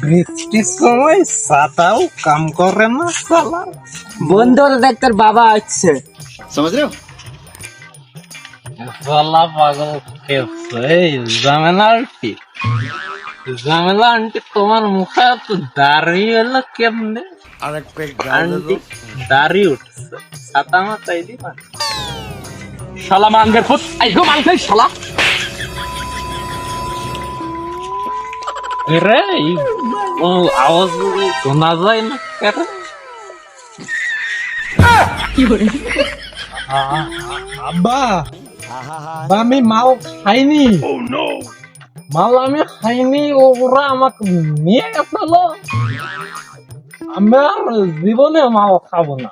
বৃষ্টির সময় ছাতাও কাম করে না সালা বন্ধু দেখ বাবা আসছে। সালা পাগল আন্টি তোমার মুখে তো দাঁড়িয়ে এলো কেমনে? আন্টি দাঁড়িয়ে উঠছে। ছাতা মাথায় দিবা শালা মানবে ফুট আইগো শালা। রে এই ও আওয়াজ শোনা যায় না কেন? আ- আব্বা আব্বা, আমি মাল খাইনি। মাল আমি খাইনি ওরা আমাকে নিয়ে গেছিল। আমি আর জীবনে মাল খাব না।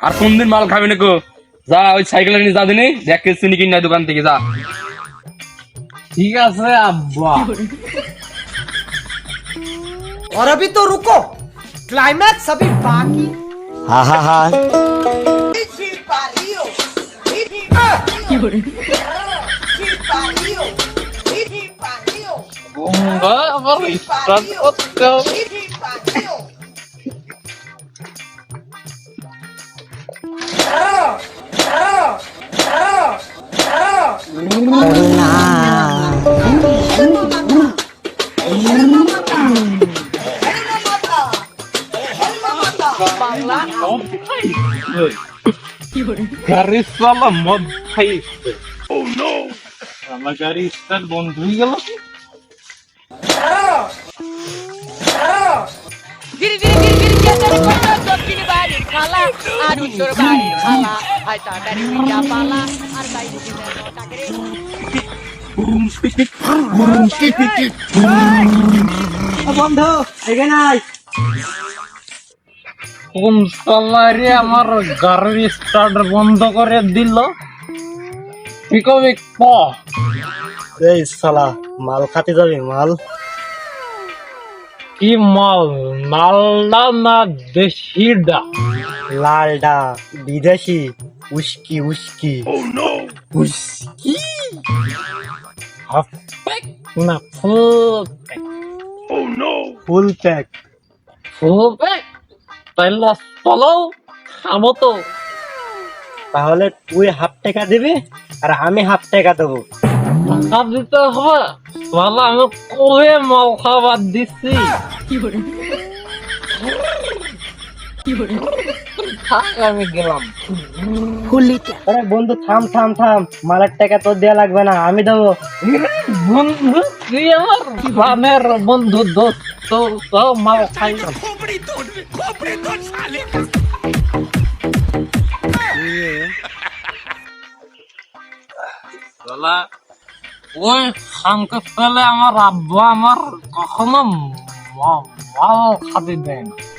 আর কোন দিন মাল খাবি না কো যা ওই সাইকেল নিয়ে যা দিনি দেখ কে চিনি কিনা দোকান থেকে যা। ঠিক আছে আব্বা और अभी तो रुको क्लाइमैक्स अभी बाकी তোমরা আবার স্টার্ট করতে হবে গাড়ি চালা মদ বন্ধ হয়ে হয় এখানে কোন সালারে আমার গাড়ি স্টার্ট বন্ধ করে দিল। কি কবি ক? এই সালা মাল খাতে যাবি মাল? কি মাল? মালদা না দেশিডা? লালডা বিদেশি উস্কি উস্কি। উস্কি? হাফ প্যাক না full pack full pack full pack তাইলে চলো খাব তো তাহলে তুই হাফ টাকা দিবি আর আমি হাফ টাকা দেবো। টাকা দিতে হবে? তাহলে আমি কবে মাল খাবার দিচ্ছি আমি গেলাম। আরে বন্ধু থাম থাম থাম। মালের টাকা তোর দেওয়া লাগবে না আমি দেবো। বন্ধু তুই আমার প্রাণের বন্ধু দোস্ত তো মাল খাইলাম শালা, ওই খানকে পেলে আমার আব্বা আমার কখনো মা- মাল খাতে দেয় না।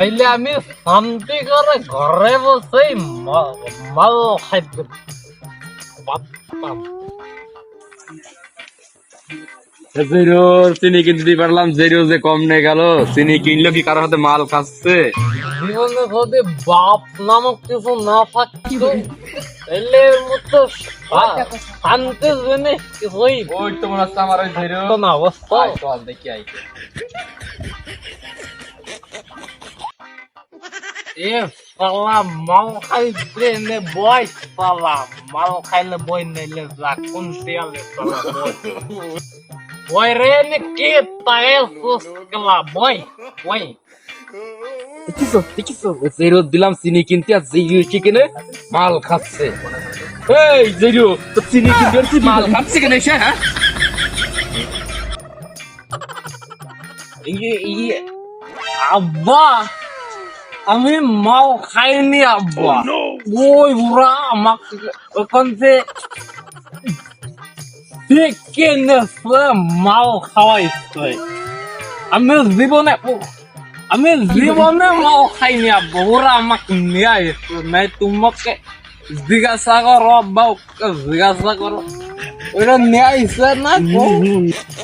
তাইলে আমি শান্তি করে ঘরে বসেই মা- মাল পারতাম চিনি কিনতে পারলাম। জেরো যে কম নিয়ে গেল চিনি কিনলো কি কারোর হাতে মাল খাচ্ছে? জীবনে যদি বাপ নামক কিছু না থাকতো তাহলে এর মতো শা- শান্তির জিনিস কিছুই ওই তো মনে হচ্ছে আমার ওই জেরো না অবস্থা। দেখি আইকে এ সালা মাল খাইতে নে বই সালা মাল খাইলে বই নাইলে যা, কোন দেয়ালে সালা বই রে, নে কে তায়ে সুস্কলা বই বই দেখিছো দেখিছো জেরো দিলাম চিনি কিনতে, আর জেরো কিনে মাল খাচ্ছে। এই জেরো তো চিনি কিনতে মাল খাচ্ছে কেন সে হ্যাঁ? আব্বা! আমি মাও খাইনি আব্বা। ওই বুড়া আমাকে ওখান থেকে মাল খাওয়াইছে। আমি জীবনে আমি জীবনে মাল খাইনি আব্বা। ওরা আমাকে নিয়ে আসছে নাই তোমাকে জিজ্ঞাসা করো আব্বা জিজ্ঞাসা করো। ওরা নিয়ে আসছে না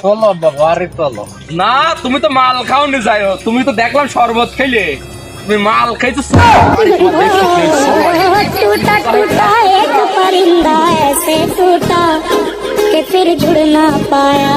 চলো বাবা বাড়ি চলো। না তুমি তো মাল খাও নি যাই। তুমি তো দেখলাম শরবত খেলে। তুমি মাল খাইছো टूटा टूटा एक परिंदा ऐसे टूटा कि फिर जुड़ ना पाया